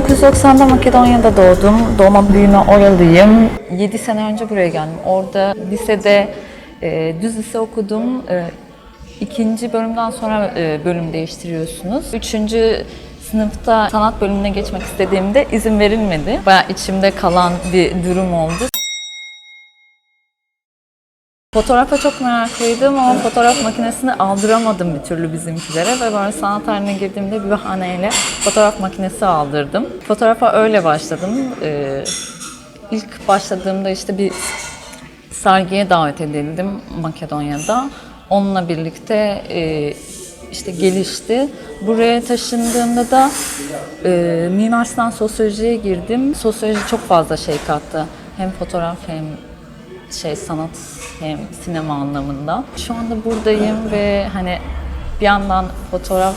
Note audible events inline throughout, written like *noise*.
1990'da Makedonya'da doğdum. Doğma büyüme oralıyım. 7 sene önce buraya geldim. Orada lisede e, düz lise okudum. E, ikinci bölümden sonra e, bölüm değiştiriyorsunuz. Üçüncü sınıfta sanat bölümüne geçmek istediğimde izin verilmedi. Bayağı içimde kalan bir durum oldu. Fotoğrafa çok meraklıydım ama fotoğraf makinesini aldıramadım bir türlü bizimkilere ve böyle sanat haline girdiğimde bir bahaneyle fotoğraf makinesi aldırdım. Fotoğrafa öyle başladım. Ee, ilk başladığımda işte bir sergiye davet edildim Makedonya'da. Onunla birlikte e, işte gelişti. Buraya taşındığımda da e, Mimar Sinan Sosyoloji'ye girdim. Sosyoloji çok fazla şey kattı. Hem fotoğraf hem şey sanat hem sinema anlamında. Şu anda buradayım ve hani bir yandan fotoğraf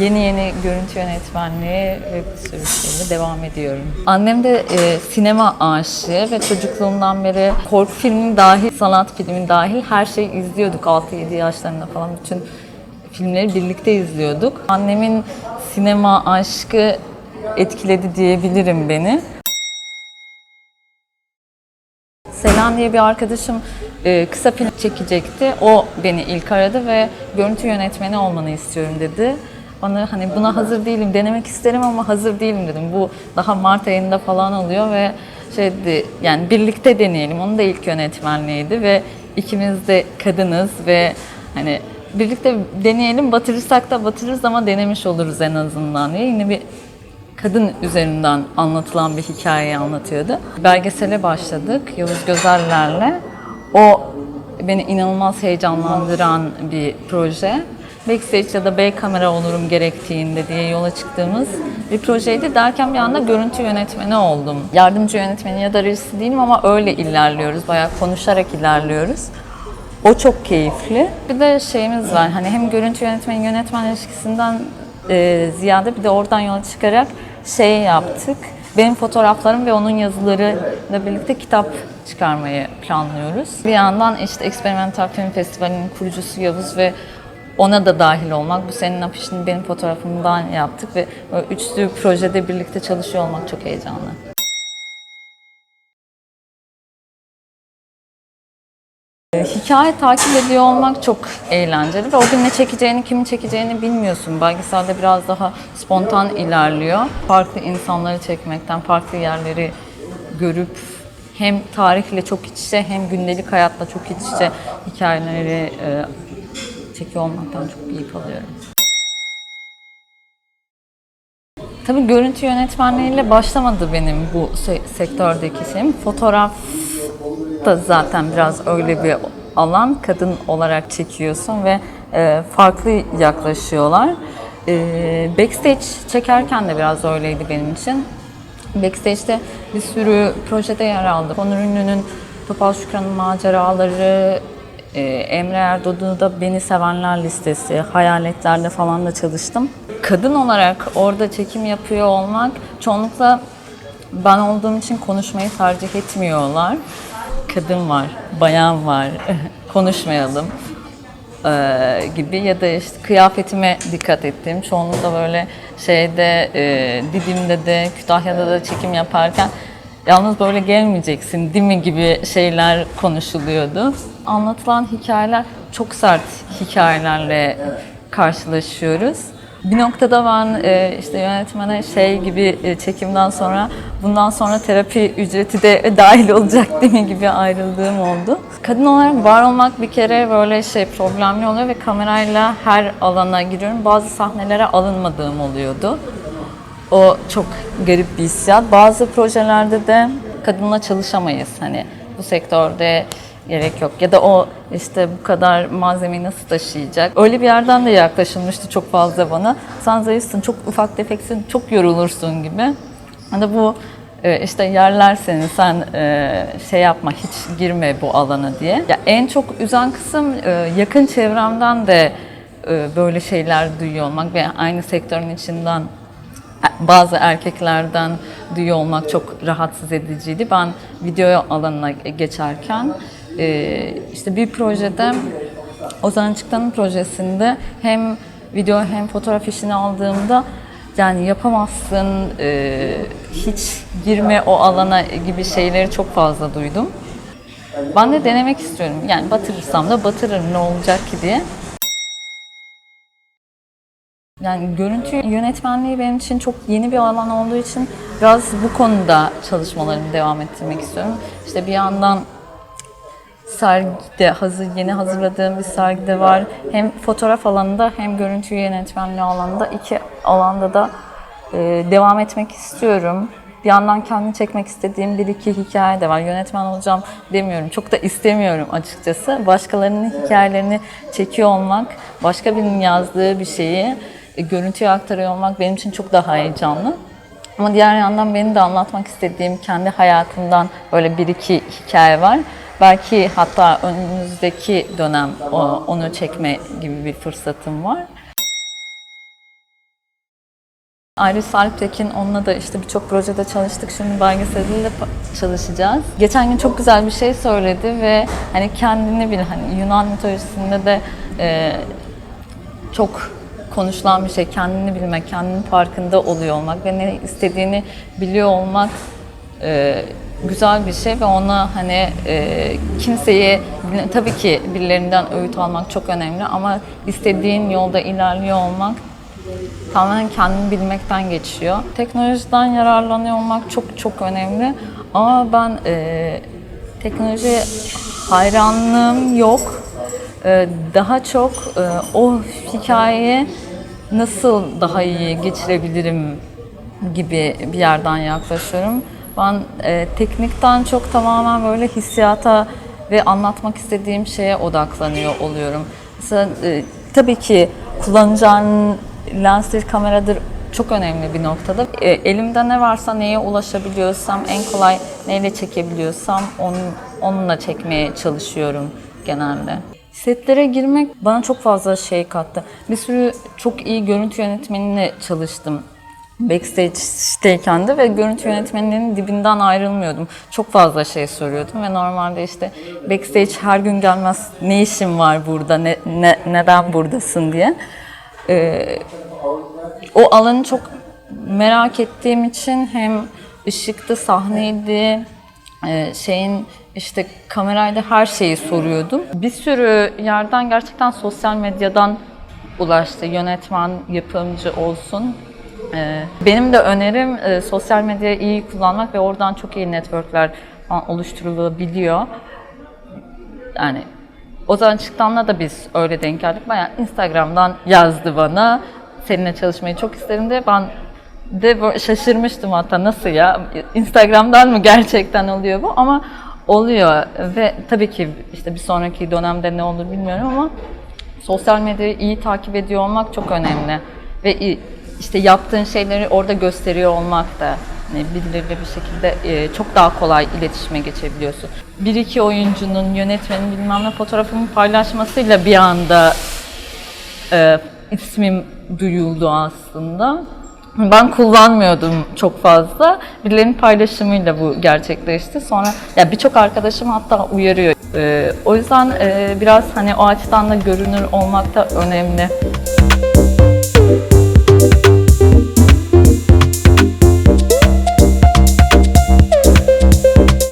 yeni yeni görüntü yönetmenliği ve bir sürü devam ediyorum. Annem de e, sinema aşığı ve çocukluğumdan beri korku filmi dahil, sanat filmi dahil her şeyi izliyorduk 6-7 yaşlarında falan bütün filmleri birlikte izliyorduk. Annemin sinema aşkı etkiledi diyebilirim beni. Selan diye bir arkadaşım e, kısa film çekecekti. O beni ilk aradı ve görüntü yönetmeni olmanı istiyorum dedi. Bana hani buna hazır değilim, denemek isterim ama hazır değilim dedim. Bu daha Mart ayında falan oluyor ve şey dedi, yani birlikte deneyelim. Onun da ilk yönetmenliğiydi ve ikimiz de kadınız ve hani birlikte deneyelim, batırırsak da batırırız ama denemiş oluruz en azından diye. Yine bir kadın üzerinden anlatılan bir hikayeyi anlatıyordu. Belgesele başladık Yavuz Gözerler'le. O beni inanılmaz heyecanlandıran bir proje. Backstage ya da B kamera olurum gerektiğinde diye yola çıktığımız bir projeydi. Derken bir anda görüntü yönetmeni oldum. Yardımcı yönetmeni ya da rejisi değilim ama öyle ilerliyoruz. Bayağı konuşarak ilerliyoruz. O çok keyifli. Bir de şeyimiz var hani hem görüntü yönetmeni yönetmen ilişkisinden e, ziyade bir de oradan yola çıkarak şey yaptık. Benim fotoğraflarım ve onun yazılarıyla birlikte kitap çıkarmayı planlıyoruz. Bir yandan işte Experimental Film Festivali'nin kurucusu Yavuz ve ona da dahil olmak. Bu senin afişini benim fotoğrafımdan yaptık ve üçlü projede birlikte çalışıyor olmak çok heyecanlı. Hikaye takip ediyor olmak çok eğlenceli ve o gün ne çekeceğini, kimin çekeceğini bilmiyorsun. Belgeselde biraz daha spontan ilerliyor. Farklı insanları çekmekten, farklı yerleri görüp hem tarihle çok iç içe hem gündelik hayatla çok iç içe hikayeleri e, çekiyor olmaktan çok keyif alıyorum. Tabii görüntü yönetmenliğiyle başlamadı benim bu se- sektördeki şeyim. Fotoğraf da zaten biraz öyle bir alan. Kadın olarak çekiyorsun ve e, farklı yaklaşıyorlar. E, backstage çekerken de biraz öyleydi benim için. Backstage'de bir sürü projede yer aldım. Onur Ünlü'nün Topal Şükran'ın maceraları, e, Emre Erdoğdu'da Beni Sevenler listesi, Hayaletler'de falan da çalıştım. Kadın olarak orada çekim yapıyor olmak çoğunlukla ben olduğum için konuşmayı tercih etmiyorlar. Kadın var, bayan var, *laughs* konuşmayalım eee, gibi ya da işte kıyafetime dikkat ettim. Çoğunlukla böyle şeyde e, Didim'de de Kütahya'da da çekim yaparken yalnız böyle gelmeyeceksin değil mi gibi şeyler konuşuluyordu. Anlatılan hikayeler çok sert hikayelerle karşılaşıyoruz. Bir noktada ben e, işte yönetmene şey gibi e, çekimden sonra bundan sonra terapi ücreti de *laughs* dahil olacak değil mi gibi ayrıldığım oldu. Kadın olarak var olmak bir kere böyle şey problemli oluyor ve kamerayla her alana giriyorum. Bazı sahnelere alınmadığım oluyordu. O çok garip bir hissiyat. Bazı projelerde de kadınla çalışamayız. Hani bu sektörde gerek yok. Ya da o işte bu kadar malzemeyi nasıl taşıyacak? Öyle bir yerden de yaklaşılmıştı çok fazla bana. Sen zayıfsın, çok ufak tefeksin, çok yorulursun gibi. Hani bu e, işte yerler seni, sen e, şey yapma, hiç girme bu alana diye. Ya en çok üzen kısım e, yakın çevremden de böyle şeyler duyuyor olmak ve aynı sektörün içinden bazı erkeklerden duyuyor olmak çok rahatsız ediciydi. Ben video alanına geçerken e, işte bir projede Ozan Çıktan'ın projesinde hem video hem fotoğraf işini aldığımda yani yapamazsın, e, hiç girme o alana gibi şeyleri çok fazla duydum. Ben de denemek istiyorum. Yani batırırsam da batırırım ne olacak ki diye. Yani görüntü yönetmenliği benim için çok yeni bir alan olduğu için biraz bu konuda çalışmalarımı devam ettirmek istiyorum. İşte bir yandan sergide hazır yeni hazırladığım bir sergide var. Hem fotoğraf alanında hem görüntü yönetmenliği alanında iki alanda da e, devam etmek istiyorum. Bir yandan kendini çekmek istediğim bir iki hikaye de var. Yönetmen olacağım demiyorum. Çok da istemiyorum açıkçası. Başkalarının hikayelerini çekiyor olmak, başka birinin yazdığı bir şeyi e, görüntüye aktarıyor olmak benim için çok daha heyecanlı. Ama diğer yandan benim de anlatmak istediğim kendi hayatımdan böyle bir iki hikaye var. Belki hatta önümüzdeki dönem onu çekme gibi bir fırsatım var. Iris Alptekin, onunla da işte birçok projede çalıştık. Şimdi belgeseliyle çalışacağız. Geçen gün çok güzel bir şey söyledi ve hani kendini bil, hani Yunan mitolojisinde de e, çok konuşulan bir şey. Kendini bilmek, kendinin farkında oluyor olmak ve ne istediğini biliyor olmak e, güzel bir şey ve ona hani e, kimseye tabii ki birilerinden öğüt almak çok önemli ama istediğin yolda ilerliyor olmak tamamen kendini bilmekten geçiyor. Teknolojiden yararlanıyor olmak çok çok önemli ama ben e, teknoloji hayranlığım yok. E, daha çok e, o hikayeyi nasıl daha iyi geçirebilirim gibi bir yerden yaklaşıyorum. Ben e, teknikten çok tamamen böyle hissiyata ve anlatmak istediğim şeye odaklanıyor oluyorum. Mesela e, tabii ki kullanacağın lenstir, kameradır çok önemli bir noktada. E, elimde ne varsa neye ulaşabiliyorsam, en kolay neyle çekebiliyorsam onun, onunla çekmeye çalışıyorum genelde. Setlere girmek bana çok fazla şey kattı. Bir sürü çok iyi görüntü yönetmeniyle çalıştım backstage'deyken de ve görüntü yönetmeninin dibinden ayrılmıyordum. Çok fazla şey soruyordum ve normalde işte backstage her gün gelmez ne işin var burada, ne, ne- neden buradasın diye. Ee, o alanı çok merak ettiğim için hem ışıktı, sahneydi, e, şeyin işte kamerayla her şeyi soruyordum. Bir sürü yerden gerçekten sosyal medyadan ulaştı. Yönetmen, yapımcı olsun. Ee, Benim de önerim e, sosyal medyayı iyi kullanmak ve oradan çok iyi networkler oluşturulabiliyor. Yani Ozan Çıktan'la da biz öyle denk geldik. Bayağı Instagram'dan yazdı bana. Seninle çalışmayı çok isterim diye. Ben de şaşırmıştım hatta nasıl ya Instagram'dan mı gerçekten oluyor bu ama oluyor ve tabii ki işte bir sonraki dönemde ne olur bilmiyorum ama sosyal medyayı iyi takip ediyor olmak çok önemli ve i- işte yaptığın şeyleri orada gösteriyor olmak da hani birileriyle bir şekilde e, çok daha kolay iletişime geçebiliyorsun. Bir iki oyuncunun, yönetmenin bilmem ne fotoğrafımı paylaşmasıyla bir anda e, ismim duyuldu aslında. Ben kullanmıyordum çok fazla. Birilerinin paylaşımıyla bu gerçekleşti. Sonra ya birçok arkadaşım hatta uyarıyor. E, o yüzden e, biraz hani o açıdan da görünür olmak da önemli.